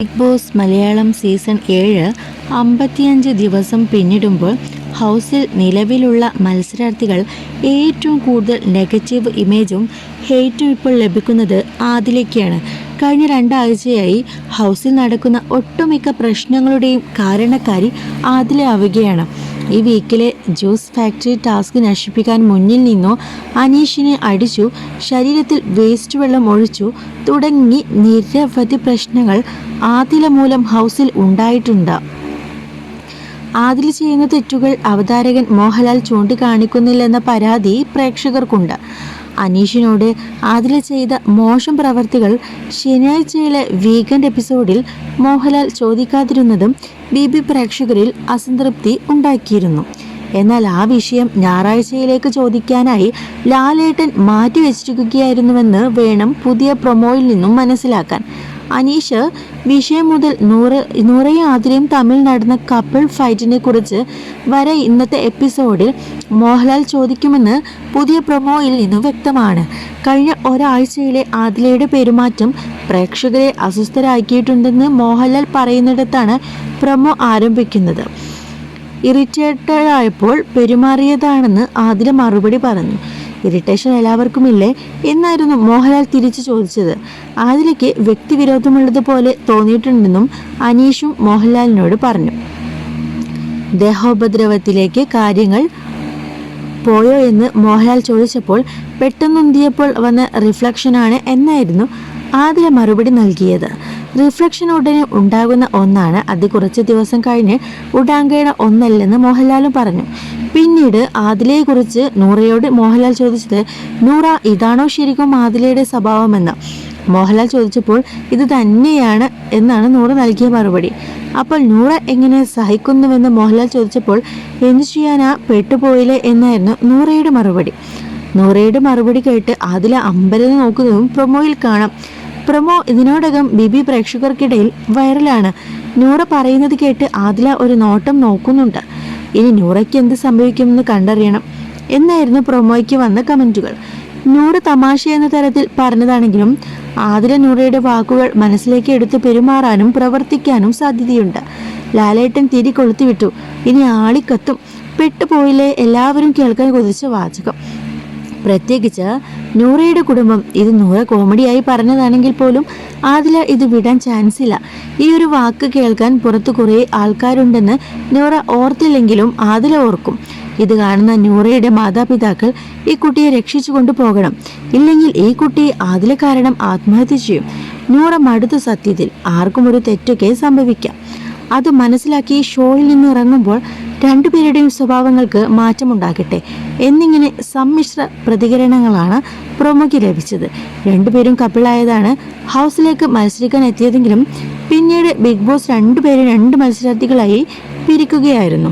Big boss Malayalam season ഏഴ് അമ്പത്തിയഞ്ച് ദിവസം പിന്നിടുമ്പോൾ ഹൗസിൽ നിലവിലുള്ള മത്സരാർത്ഥികൾ ഏറ്റവും കൂടുതൽ നെഗറ്റീവ് ഇമേജും ഹെയ്റ്റും ഇപ്പോൾ ലഭിക്കുന്നത് ആദിലേക്കാണ്. കഴിഞ്ഞ രണ്ടാഴ്ചയായി ഹൗസിൽ നടക്കുന്ന ഒട്ടുമിക്ക പ്രശ്നങ്ങളുടെയും കാരണക്കാരി ആദിലാവുകയാണ് ഈ വീക്കിലെ ജ്യൂസ് ഫാക്ടറി ടാസ്ക് നശിപ്പിക്കാൻ മുന്നിൽ നിന്നോ അനീഷിനെ അടിച്ചു ശരീരത്തിൽ വേസ്റ്റ് വെള്ളം ഒഴിച്ചു തുടങ്ങി നിരവധി പ്രശ്നങ്ങൾ ആദില മൂലം ഹൗസിൽ ഉണ്ടായിട്ടുണ്ട്. ആദിൽ ചെയ്യുന്ന തെറ്റുകൾ അവതാരകൻ മോഹൻലാൽ ചൂണ്ടിക്കാണിക്കുന്നില്ലെന്ന പരാതി പ്രേക്ഷകർക്കുണ്ട്. അനീഷിനോട് അതിൽ ചെയ്ത മോശം പ്രവർത്തികൾ ശനിയാഴ്ചയിലെ വീക്കെൻഡ് എപ്പിസോഡിൽ മോഹൻലാൽ ചോദിക്കാതിരുന്നതും ബി ബി പ്രേക്ഷകരിൽ അസംതൃപ്തി ഉണ്ടാക്കിയിരുന്നു. എന്നാൽ ആ വിഷയം ഞായറാഴ്ചയിലേക്ക് ചോദിക്കാനായി ലാലേട്ടൻ മാറ്റിവെച്ചിരിക്കുകയായിരുന്നുവെന്ന് വേണം പുതിയ പ്രൊമോയിൽ നിന്നും മനസ്സിലാക്കാൻ. അനീഷ് വിഷയം മുതൽ നൂറ് നൂറയും ആതിരയും തമ്മിൽ നടന്ന കപ്പിൾ ഫൈറ്റിനെ കുറിച്ച് വരെ ഇന്നത്തെ എപ്പിസോഡിൽ മോഹൻലാൽ ചോദിക്കുമെന്ന് പുതിയ പ്രൊമോയിൽ നിന്നും വ്യക്തമാണ്. കഴിഞ്ഞ ഒരാഴ്ചയിലെ ആതിലയുടെ പെരുമാറ്റം പ്രേക്ഷകരെ അസ്വസ്ഥരാക്കിയിട്ടുണ്ടെന്ന് മോഹൻലാൽ പറയുന്നിടത്താണ് പ്രൊമോ ആരംഭിക്കുന്നത്. ഇറിറ്റേറ്റഡായപ്പോൾ പെരുമാറിയതാണെന്ന് ആദില മറുപടി പറഞ്ഞു. ഇറിറ്റേഷൻ എല്ലാവർക്കും ഇല്ലേ എന്നായിരുന്നു മോഹൻലാൽ തിരിച്ചു ചോദിച്ചത്. ആതിരയ്ക്ക് വ്യക്തിവിരോധമുള്ളതുപോലെ തോന്നിയിട്ടുണ്ടെന്നും അനീഷും മോഹൻലാലിനോട് പറഞ്ഞു. ദേഹോപദ്രവത്തിലേക്ക് കാര്യങ്ങൾ പോയോ എന്ന് മോഹൻലാൽ ചോദിച്ചപ്പോൾ പെട്ടെന്നുന്തിയപ്പോൾ വന്ന റിഫ്ലക്ഷനാണ് എന്നായിരുന്നു ആദില മറുപടി നൽകിയത്. റിഫ്ലക്ഷൻ ഉടനെ ഉണ്ടാകുന്ന ഒന്നാണ്. അത് കുറച്ച് ദിവസം കഴിഞ്ഞ് ഉടാങ്കയുടെ ഒന്നല്ലെന്ന് മോഹൻലാലും പറഞ്ഞു. പിന്നീട് ആദിലയെക്കുറിച്ച് നൂറയോട് മോഹൻലാൽ ചോദിച്ചത് നൂറ ഇതാണോ ശരിക്കും ആദിലയുടെ സ്വഭാവമെന്ന്? മോഹൻലാൽ ചോദിച്ചപ്പോൾ ഇത് തന്നെയാണ് എന്നാണ് നൂറ നൽകിയ മറുപടി. അപ്പോൾ നൂറ എങ്ങനെ സഹിക്കുന്നുവെന്ന് മോഹൻലാൽ ചോദിച്ചപ്പോൾ എന്തു ചെയ്യാനാ? പെട്ടുപോയില്ലേ? എന്നായിരുന്നു നൂറയുടെ മറുപടി. നൂറയുടെ മറുപടി കേട്ട് ആദില അമ്പരന്ന് നോക്കുന്നതും പ്രൊമോയിൽ കാണാം. പ്രൊമോ ഇതിനോടകം ബിബി പ്രേക്ഷകർക്കിടയിൽ വൈറലാണ്. നൂറ പറയുന്നത് കേട്ട് ആദില ഒരു നോട്ടം നോക്കുന്നുണ്ട്. ഇനി നൂറയ്ക്ക് എന്ത് സംഭവിക്കുമെന്ന് കണ്ടറിയണം. എന്നായിരുന്നു പ്രൊമോയ്ക്ക് വന്ന കമന്റുകൾ നൂറ് തമാശ എന്ന തരത്തിൽ പറഞ്ഞതാണെങ്കിലും ആതിര നൂറയുടെ വാക്കുകൾ മനസ്സിലേക്ക് എടുത്ത് പെരുമാറാനും പ്രവർത്തിക്കാനും സാധ്യതയുണ്ട്. ലാലേട്ടൻ തിരി കൊളുത്തിവിട്ടു. ഇനി ആളിക്കത്തും. പെട്ടുപോയില്ലേ എല്ലാവരും കേൾക്കാൻ കൊതിച്ച വാചകം. പ്രത്യേകിച്ച് നൂറയുടെ കുടുംബം ഇത് നൂറ കോമഡിയായി പറഞ്ഞതാണെങ്കിൽ പോലും ആദില ഇത് വിടാൻ ചാൻസ് ഇല്ല. ഈ ഒരു വാക്ക് കേൾക്കാൻ പുറത്ത് കുറേ ആൾക്കാരുണ്ടെന്ന് നൂറ ഓർത്തില്ലെങ്കിലും ആദില ഓർക്കും. ഇത് കാണുന്ന നൂറയുടെ മാതാപിതാക്കൾ ഈ കുട്ടിയെ രക്ഷിച്ചു കൊണ്ടുപോകണം ഇല്ലെങ്കിൽ ഈ കുട്ടി ആദില കാരണം ആത്മഹത്യ ചെയ്യും. നൂറ മടുത്ത സത്യത്തിൽ ആർക്കും ഒരു തെറ്റൊക്കെ സംഭവിക്കാം. അത് മനസ്സിലാക്കി ഷോയിൽ നിന്ന് ഇറങ്ങുമ്പോൾ രണ്ടുപേരുടെയും സ്വഭാവങ്ങൾക്ക് മാറ്റമുണ്ടാകട്ടെ എന്നിങ്ങനെ സമ്മിശ്ര പ്രതികരണങ്ങളാണ് പ്രൊമോയ്ക്ക് ലഭിച്ചത്. രണ്ടുപേരും കപ്പിളായതാണ്. ഹൗസിലേക്ക് മത്സരിക്കാൻ എത്തിയതെങ്കിലും പിന്നീട് ബിഗ് ബോസ് രണ്ടുപേരും രണ്ട് മത്സരാർത്ഥികളായി പിരിക്കുകയായിരുന്നു.